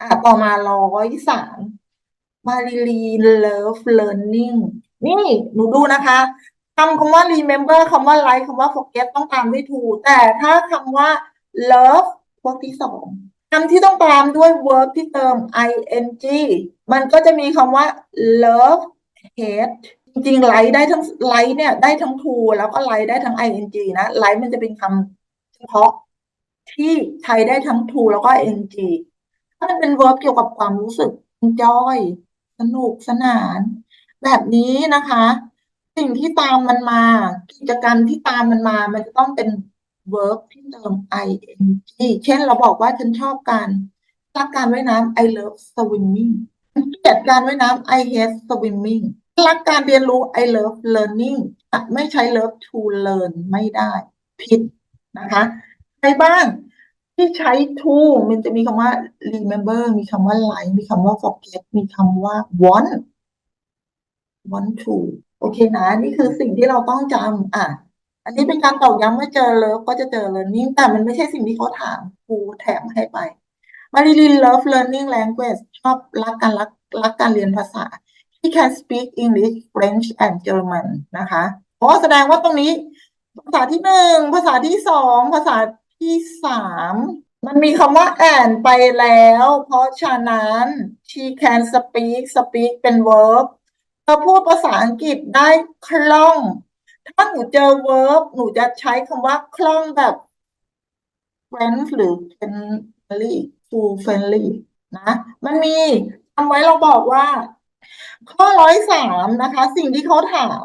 อะต่อมาร้อยสามมารีลีเลิฟเลิร์นนิ่งนี่หนูดูนะคะคำคำว่า remember คำว่า like คำว่า forget ต้องตามด้วย to แต่ถ้าคำว่า love พวกที่สองคำที่ต้องตามด้วย verb ที่เติม ing มันก็จะมีคำว่า love hate จริงๆ like ได้ทั้ง like เนี่ยได้ทั้ง to แล้วก็ like ได้ทั้ง ing นะ like มันจะเป็นคำเฉพาะที่ใช้ได้ทั้ง to แล้วก็ ing ถ้ามันเป็น verb เกี่ยวกับความรู้สึก enjoy สนุกสนาน แบบนี้นะคะ สิ่งที่ตามมันมา กิจกรรมที่ตามมันมา มันจะต้องเป็น verb ที่เติม ing เช่นเราบอกว่าฉันชอบการรักการว่ายน้ำ I love swimming เกลียดการว่ายน้ำ I hate swimming รักการเรียนรู้ I love learning ไม่ใช้ love to learn ไม่ได้ ผิดนะคะ ใครบ้าง ที่ใช้ to มันจะมีคำว่า remember มีคำว่า like มีคำว่า forget มีคำว่า want want to โอเคนะ นี่คือสิ่งที่เราต้องจำอะ อันนี้เป็นการตอกย้ำเมื่อเจอ love ก็จะเจอ learning แต่มันไม่ใช่สิ่งที่เขาถามครูแถมให้ไปมาริลิน love learning language ชอบรักการรักรักการเรียนภาษา He can speak English French and German นะคะ เพราะแสดงว่าตรงนี้ภาษาที่หนึ่งภาษาที่สองภาษา ที่สามมันมีคำว่า and ไปแล้ว เพราะฉะนั้น she can speak speak เป็น verb เธอพูดภาษาอังกฤษได้คล่อง ถ้าหนูเจอ verb หนูจะใช้คำว่าคล่องแบบ friend หรือ friendly to friendly นะ มันมีทำไว้เราบอกว่า ข้อร้อยสามนะคะ สิ่งที่เขาถาม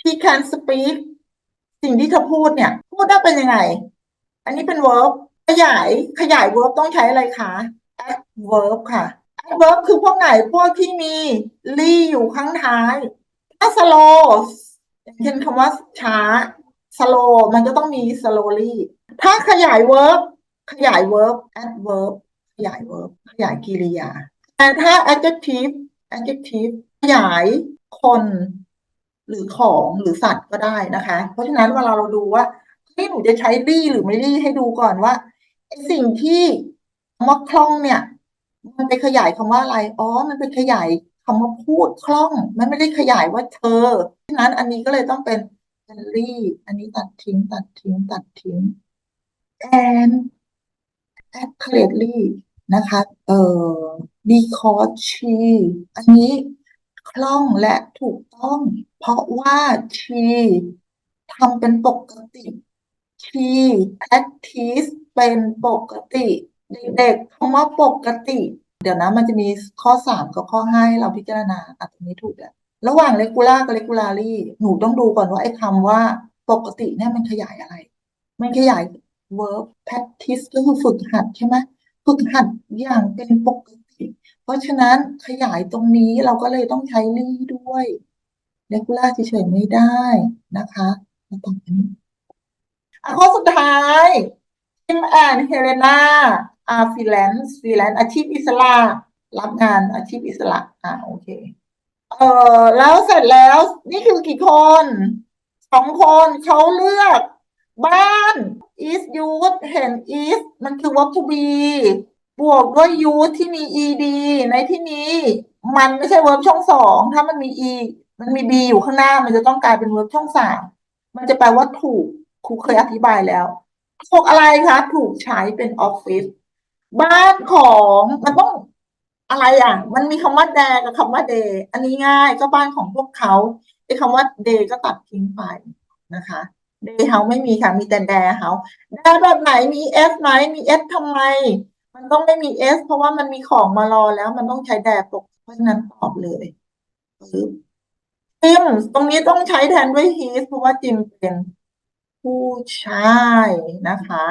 she can speak สิ่งที่เธอพูดเนี่ย พูดได้เป็นยังไง อันนี้เป็น verb ขยายขยาย verb ต้องใช้อะไรคะ adverb ค่ะ adverb คือพวกไหนพวกที่มี ly อยู่ข้างท้าย ถ้า slow อย่างเช่นคำว่าช้า slow มันก็ต้องมี slowly ถ้าขยาย verb ขยาย verb adverb ขยาย verb ขยายกริยา แต่ถ้า adjective adjective ขยายคน หรือของหรือสัตว์ก็ได้นะคะ เพราะฉะนั้นเวลาเราดูว่า ที่หนูจะใช้รี่หรือไม่รี่ให้ดูก่อนว่าไอสิ่งที่คำว่าคล่องเนี่ย มันไปขยายคำว่าอะไร อ๋อ มันไปขยายคำว่าพูดคล่อง มันไม่ได้ขยายว่าเธอฉะนั้นอันนี้ก็เลยต้องเป็นรี่ อันนี้ตัดทิ้ง ตัดทิ้ง ตัดทิ้ง and accurately นะคะ เอ่อ because she อันนี้คล่องและถูกต้อง เพราะว่า she ทำเป็นปกติ practice เป็นปกติเด็กๆคำว่าปกติ เดี๋ยวนะมันจะมีข้อสามกับข้อห้าให้เราพิจารณาอะตรงนี้ถูกแล้วระหว่าง regular กับ regularly หนูต้องดูก่อนว่าไอ้คำว่าปกติเนี่ยมันขยายอะไร มันขยาย verb practice ก็คือฝึกหัดใช่ไหมฝึกหัดอย่างเป็นปกติ เพราะฉะนั้นขยายตรงนี้เราก็เลยต้องใช้ ly ด้วย regular เฉยๆไม่ได้นะคะมาต่อกันนี้ ข้อสุดท้าย Tim and Helena are freelance freelance อาชีพอิสระรับงานอาชีพอิสระอ่าโอเค เออแล้วเสร็จแล้ว นี่คือกี่คนสองคนเขาเลือก บ้าน is used เห็น is มันคือ verb to be บวกด้วย use ที่มี ed ในที่นี้ มันไม่ใช่ verb ช่องสองถ้ามันมี e มันมี b อยู่ข้างหน้า มันจะต้องกลายเป็น verb ช่องสามมันจะแปลว่าถูก ครูเคยอธิบายแล้วถูกอะไรคะ ถูกใช้เป็นออฟฟิศบ้านของมันต้องอะไรอะ มันมีคำว่าแดกับคำว่าเดอันนี้ง่ายก็บ้านของพวกเขาไอ้คำว่าเดก็ตัดทิ้งไปนะคะเดเฮาไม่มีค่ะ มีแต่แดเฮาแดแบบไหนมีเอสไหมมีเอสทำไม มันต้องไม่มีเอสเพราะว่ามันมีของมารอแล้ว มันต้องใช้แดปกเพราะฉะนั้นตอบเลยปึ๊บจิมตรงนี้ต้องใช้แทนด้วย his เพราะว่าจิมเป็น ผู้ชายนะคะ